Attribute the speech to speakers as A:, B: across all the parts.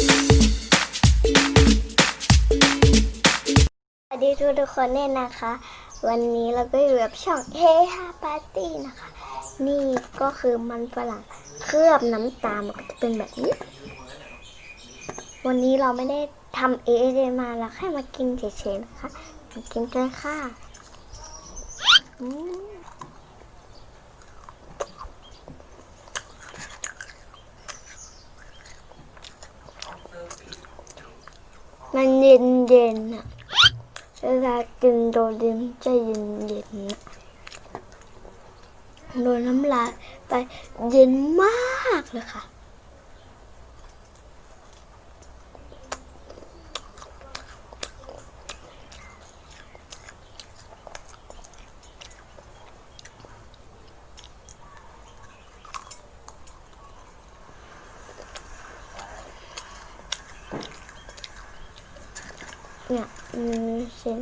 A: สวัสดีทุกทุกๆคนเนี่ยนะคะ วันนี้เราก็อยู่กับช่องเฮฮาปาร์ตี้นะคะ นี่ก็คือมันฝรั่งเคลือบน้ำตาลมันก็จะเป็นแบบนี้ วันนี้เราไม่ได้ทำเอเมาเราแค่มากินเฉยๆนะคะมากินกันค่ะ มันเย็นเย็นๆอะเวลากินโดดิมจะเย็นๆอะโดนน้ำลายไปเย็นมากเลยค่ะ เนี่ยมีเส้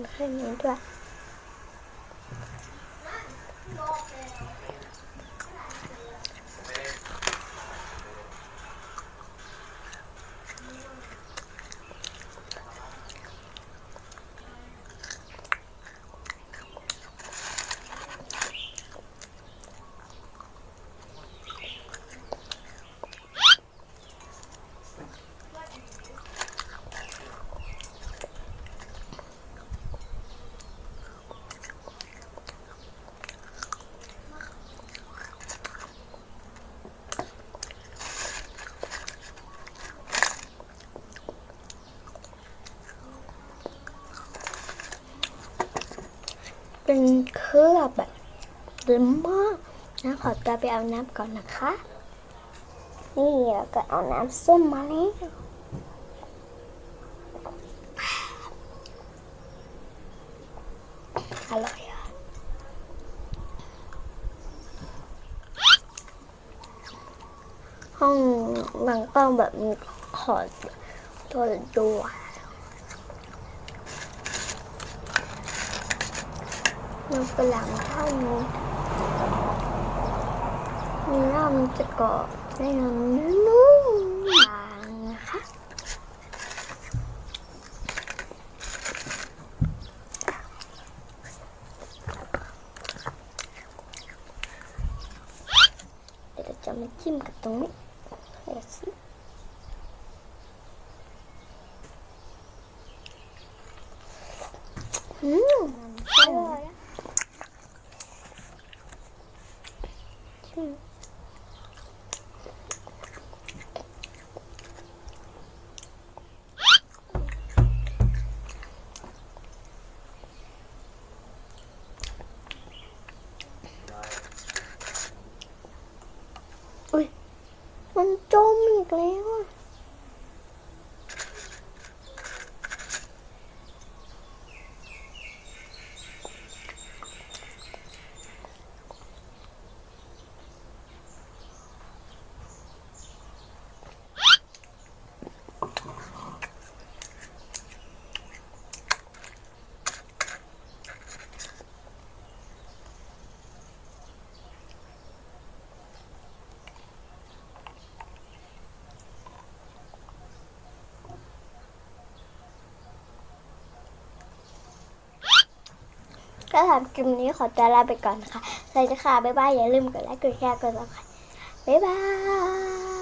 A: เป็นเครือบแบบเต็มมากนะขอตัวไปเอาน้ำก่อนนะคะ นี่เราก็เอาน้ำส้มมาแล้วอร่อยอะห้องหนังกล้องแบบมีขอตัวดูอะมัน ฝรั่งเท่านี้เนื้อมันจะกรอบได้น้ำนุ่มบางนะคะเดี๋ยวเราจะมาจิ้มกับตรงนี้เดี๋ยวสิอืมอร่อยอะชิ มอุ้ยมันจมอีกแล้ว อะก็สำคลิปนี้ขอตัวลาไปก่อนนะคะสวัสดีค่ะบ๊ายบายอย่าลืมกดไลค์กดแชร์กดซับสไครต์บ๊ายบาย